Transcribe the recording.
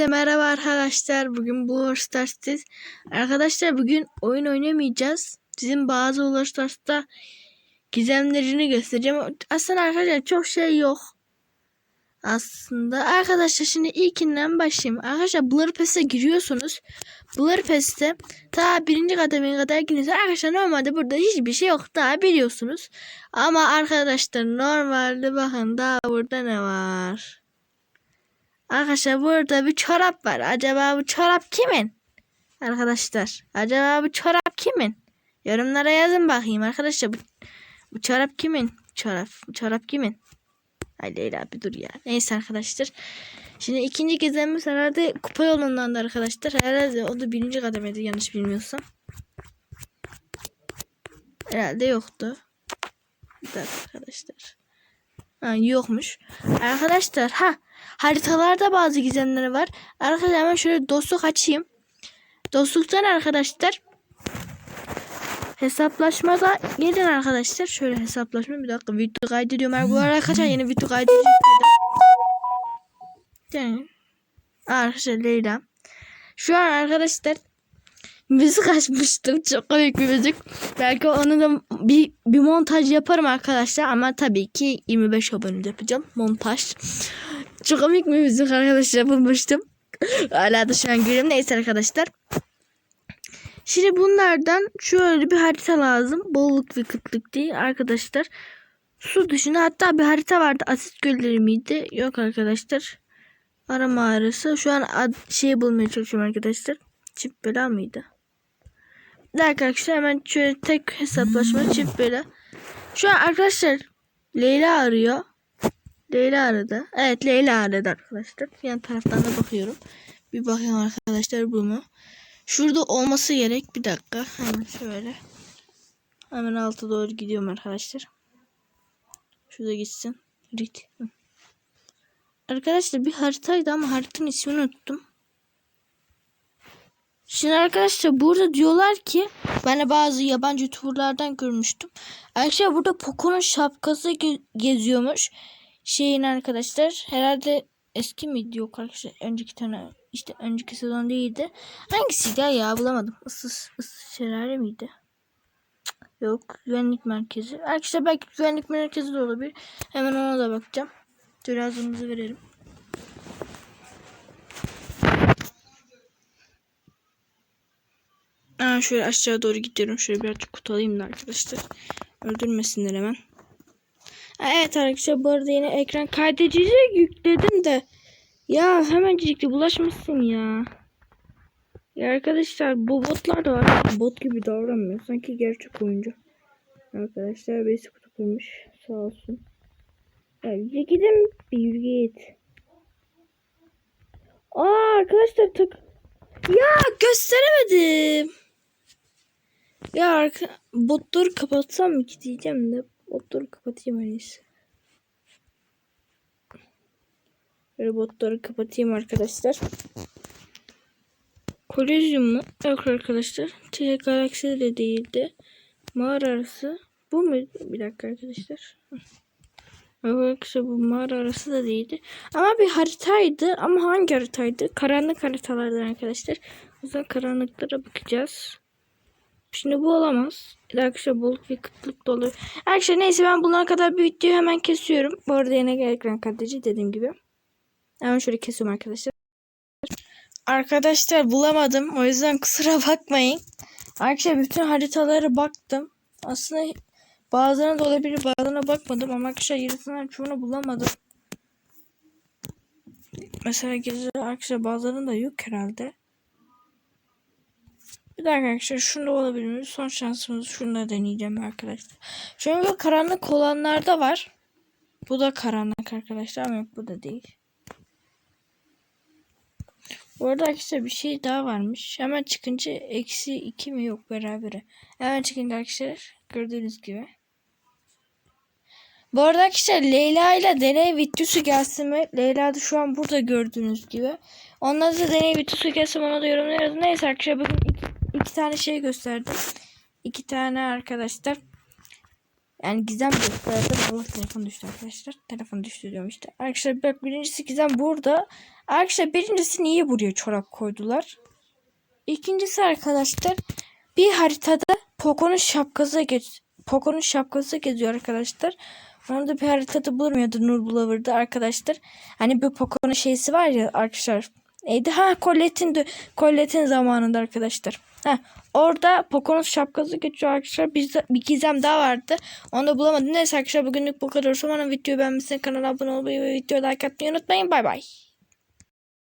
Hepinize merhaba arkadaşlar. Bugün bu Stars'tayız. Arkadaşlar bugün oyun oynamayacağız. Sizin bazı Stars'ta gizemlerini göstereceğim. Aslında arkadaşlar çok şey yok. Aslında arkadaşlar şimdi ilkinden başlayayım. Arkadaşlar Blur Pass'e giriyorsunuz. Blur Pass'te ta birinci kademeye kadar giriyorsunuz. Arkadaşlar normalde burada hiçbir şey yok daha biliyorsunuz. Ama arkadaşlar normalde bakın daha burada ne var? Arkadaşlar burada bir çorap var. Acaba bu çorap kimin? Arkadaşlar acaba bu çorap kimin? Yorumlara yazın bakayım arkadaşlar bu, bu çorap kimin? Çorap, bu çorap kimin? Ay Leyla bir dur ya. Neyse arkadaşlar. Şimdi ikinci gezemiz herhalde kupa yolundan da arkadaşlar. Herhalde o da birinci kademede yanlış bilmiyorsam. Herhalde yoktu. Bir arkadaşlar. Ha, yokmuş. Arkadaşlar ha haritalarda bazı gizemleri var. Arkadaşlar hemen şöyle dostluk açayım. Dostluktan arkadaşlar hesaplaşmada gelin arkadaşlar. Şöyle hesaplaşma bir dakika video kaydediyorum. Ben bu arada yeni video kaydedeceğim. Yani, arkadaşlar Leyla. Şu an arkadaşlar müzik açmıştım. Çok komik bir müzik. Belki onu da bir, bir montaj yaparım arkadaşlar. Ama tabii ki 25 abone yapacağım. Montaj. Çok komik bir müzik arkadaşlar yapılmıştım. Hala da şu an gülüyorum. Neyse arkadaşlar. Şimdi bunlardan şöyle bir harita lazım. Bolluk ve kıtlık değil arkadaşlar. Su dışında hatta bir harita vardı. Asit gölleri miydi? Yok arkadaşlar. Ara mağarası. Şu an şey bulmaya çalışıyorum arkadaşlar. Çift bela mıydı? Arkadaşlar hemen şöyle tek hesaplaşma çift bela. Şu an arkadaşlar Leyla arıyor. Leyla aradı. Evet Leyla aradı arkadaşlar. Yan taraftan da bakıyorum. Bir bakayım arkadaşlar bu mu? Şurada olması gerek. Bir dakika. Hemen şöyle. Hemen alta doğru gidiyorum arkadaşlar. Şurada gitsin. Rit. Arkadaşlar bir haritaydı ama haritanın ismini unuttum. Şimdi arkadaşlar burada diyorlar ki ben de bazı yabancı youtuberlardan görmüştüm. Arkadaşlar burada Poco'nun şapkası ge- geziyormuş. Şeyin arkadaşlar herhalde eski miydi yok arkadaşlar önceki tane işte önceki sezon değildi. Hangisiydi ya bulamadım. Issız, ıssız şelale miydi? Yok güvenlik merkezi. Arkadaşlar belki güvenlik merkezi de olabilir. Hemen ona da bakacağım. Cihazımızı verelim. Aa, şöyle aşağı doğru gidiyorum. Şöyle birazcık kutu da arkadaşlar. Öldürmesinler hemen. Aa, evet arkadaşlar bu arada yine ekran kaydedici yükledim de. Ya hemencikle bulaşmışsın ya. Ya arkadaşlar bu botlar da var. Bot gibi davranmıyor. Sanki gerçek oyuncu. Arkadaşlar birisi kutu kurmuş. Sağ olsun. Ya gidin bir yürü git. Aa arkadaşlar tak. Ya gösteremedim. Ya arka botları kapatsam mı ki diyeceğim de botları kapatayım en iyisi. Böyle botları kapatayım arkadaşlar. Kolezyum mu? Yok arkadaşlar. T Galaxy de değildi. Mağara arası. Bu mu? Bir dakika arkadaşlar. Arkadaşlar bu mağara arası da değildi. Ama bir haritaydı. Ama hangi haritaydı? Karanlık haritalardan arkadaşlar. O yüzden karanlıklara bakacağız. Şimdi bu olamaz. Arkadaşlar bolluk ve kıtlık dolu. Arkadaşlar neyse ben buna kadar bir videoyu hemen kesiyorum. Bu arada yine ekran kaydedici dediğim gibi. Hemen şöyle kesiyorum arkadaşlar. Arkadaşlar bulamadım. O yüzden kusura bakmayın. Arkadaşlar bütün haritalara baktım. Aslında bazılarına da olabilir bazılarına bakmadım ama arkadaşlar yarısından çoğunu bulamadım. Mesela gece arkadaşlar bazılarının da yok herhalde. Bir dakika arkadaşlar şunda olabilir mi? Son şansımız şunu deneyeceğim arkadaşlar. Şöyle karanlık olanlar da var. Bu da karanlık arkadaşlar ama yok bu da değil. Bu arada arkadaşlar bir şey daha varmış. Hemen çıkınca eksi 2 mi yok berabere. Hemen çıkınca arkadaşlar gördüğünüz gibi. Bu arada arkadaşlar Leyla ile deney videosu gelsin mi? Leyla da şu an burada gördüğünüz gibi. Ondan da deney videosu gelsin ona da yorumlar yazın. Neyse arkadaşlar bugün iki, tane şey gösterdim. İki tane arkadaşlar. Yani gizem gösterdim. Allah telefon düştü arkadaşlar. Telefon düştü diyorum işte. Arkadaşlar bak birincisi gizem burada. Arkadaşlar birincisi niye buraya çorap koydular? İkincisi arkadaşlar bir haritada Poco'nun şapkası geç Poco'nun şapkası geziyor arkadaşlar. Onu da bir haritada bulmuyordu Nur Blower'da arkadaşlar. Hani bu Poco'nun şeysi var ya arkadaşlar. Neydi? Ha Colette'in Colette'in zamanında arkadaşlar. Ha orada Poco'nun şapkası geçiyor arkadaşlar. Bir, bir gizem daha vardı. Onu da bulamadım. Neyse arkadaşlar bugünlük bu kadar. Sonra videoyu beğenmişsiniz. Kanala abone olmayı ve videoyu like atmayı unutmayın. Bay bay.